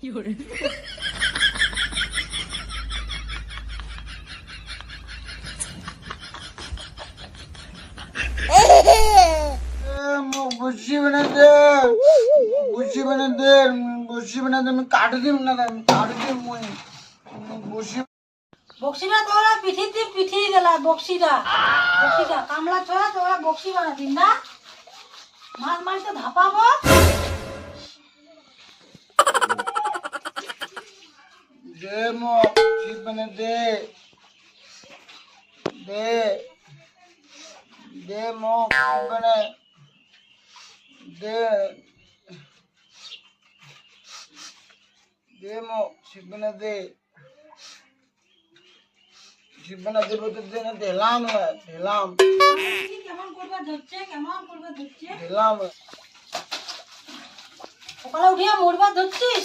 বুঝি বানা দে বুঝি বানা দে বুঝি বানা দে আমি কাটি দিম না আমি কাটি দিম মই। বুঝি বক্সিটা তোরা পিঠিতে পিঠি গেলা বক্সিটা। বক্সিটা কামলা ছড়া তোরা বক্সি বানাবি না। মাছ মারিতে ধাপাবো। দে মোক বুঝি বানা দে দে দে মোক বুঝি বানা দে দে মোক বুঝি বানা দে বুঝি বানা দে বলতে দে না, দিলাম দিলাম। কেমন করবে ধরছে কেমন করবে ধরছে দিলাম। সকালে উঠিয়া মরবা ধরছিস?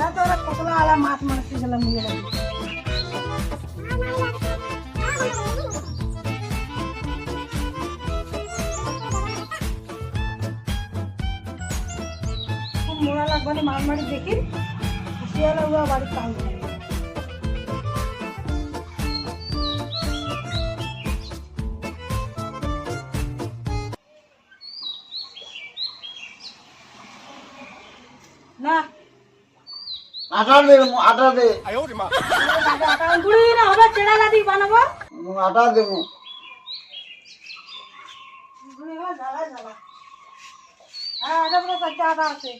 না তো ওরা কতলা আলা মাছ মারতে গেলাম নিয়ে খুব মোড়া লাগবে মার মারি দেখি। শিয়ালা উয়া বাড়ির কাল না আটা দে আটা দে। গুড়ি না হবে চেড়া লাদি বানাবো। আটা দে মোক গুড়ি হবে জ্বালা জ্বালা হ্যাঁ এটা পুরো চারটে আটা আছে।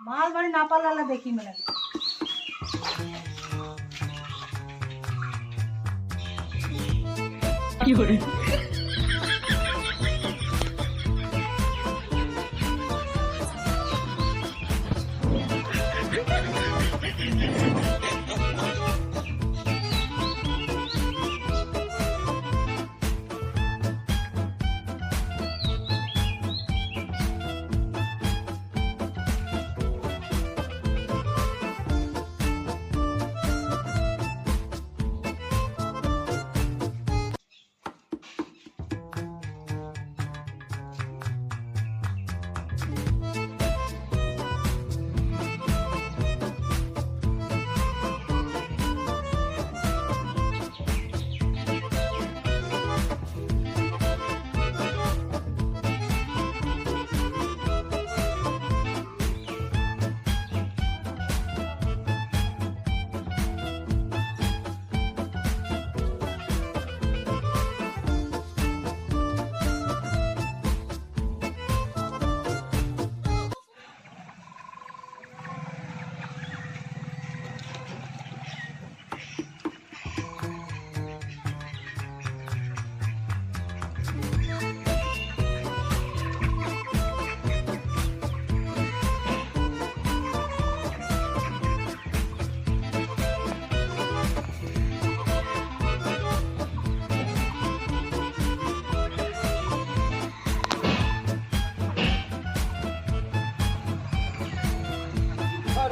মাল বাড়ি না পারলে দেখি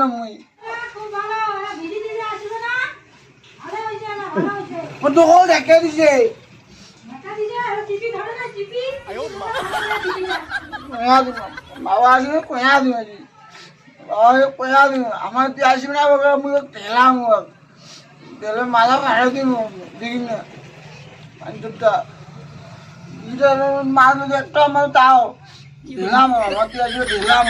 না মুই খুব ভালো এরা ভিজি দিদি আসবে না ভালো হয়েছে না ভালো হয়েছে ও তো কল দেখে দিছে দেখা দিছে এরা চিপি ধরে না চিপি কয়া দিব বাবা আসবে কয়া দিব আজি বাবা কয়া দিব আমার তুই আসবি না বাবা মুই তেলাম তেলে মাথা ভাড়া দিব দেখি না পাঁচটা মাছ একটা আমার তাও দিলাম আমার তুই আসবে দিলাম